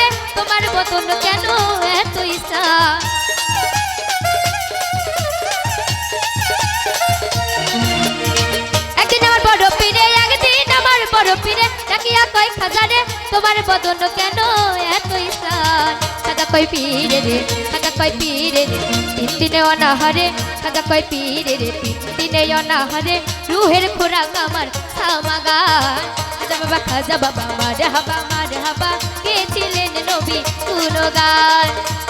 খাজারে তোমার বদন কেন এত ইচ্ছা? একদিন আমার বড় পীরে, একদিন আমার বড় পীরে, ডাকিয়া কয় খাজারে তোমার বদন কেন এত ইচ্ছা? খাজা কয়, পীরে রে, খাজা কয়, পীরে রে তিন দিনে অনাহারে, খাজা কয়, পীরে রে তিন অনাহারে, রুহের খোরাক আমার সামাগান খাজা বাবা খাজা বাবা মারে হাবা মারে হাবা কে ছিলেন নবী গুণগান গান।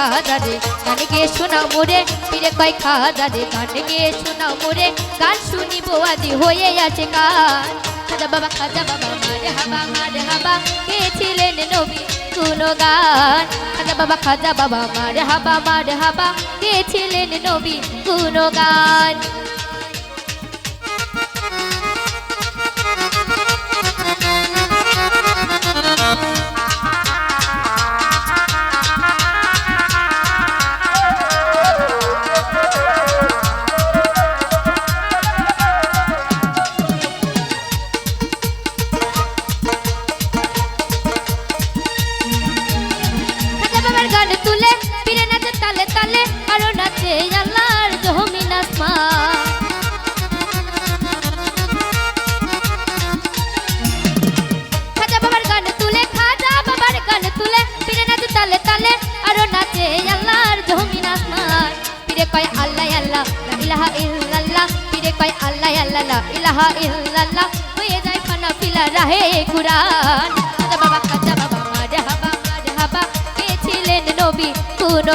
খাজা রে গান গিয়ে শোনাও মোরে। পিরে কয় খাজা রে গান গিয়ে শোনাও মোরে। গান শুনিব আদি হয়ে আছে গান খাজা বাবা খাজা বাবা, মারে হাবা মারে হাবা, কে ছিলেন নবী কোনো গান খাজা বাবা খাজা বাবা, মারে হাবা মারে হাবা, কে ছিলেন নবী কোনো তালে আরও নাচে আল্লাহর জহমিন আসমা। খাজা বাবার গান তুলে, খাজা বাবার গান তুলে ফিরে নাচে তালে তালে আরও নাচে আল্লাহর জহমিন আসমান ফিরে কয় আল্লাহ আল্লাহ ইলাহা ইল্লাল্লাহ। ফিরে কয় আল্লাহ আল্লাহ ইলাহা ইল্লাল্লাহ। হয়ে যায় ফানা ফিলা রাহে কুরআন কোন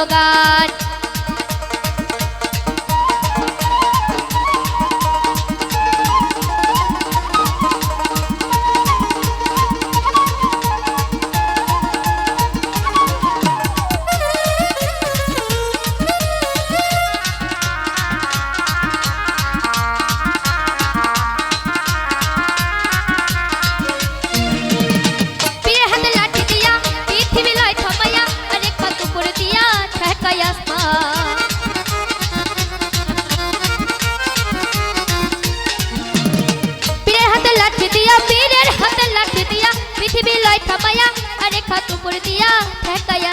দিয়া পৃথিবী লয় থামাইয়া আরে কত করে দিয়া আসমান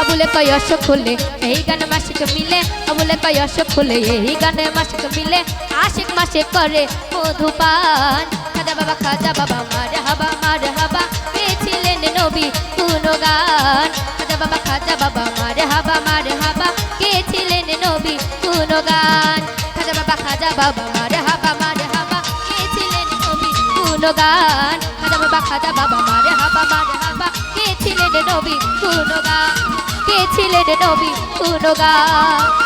আবুলে কয়স খুলে এই গানে মাসিক মিলে, আবুলে কয়স খুলে এই গানে মাসিক মিলে। আশিক মাসে করে মধুপান, খাজা বাবা খাজা বাবা, মারে হাবা মারে হাবা কে ছিলেন নবী কোন গান খাজা বাবা খাজা বাবা, মারে হাবা মারে হাবা কে ছিলেন নবী কোন গান খাজা বাবা খাজা বাবা, মারে গান খাজা বাবা খাজা বাবা, মারে হাবা মারে হাবা। কে ছিলেন নবী কোন গান কে ছিলেন নবী কোন গান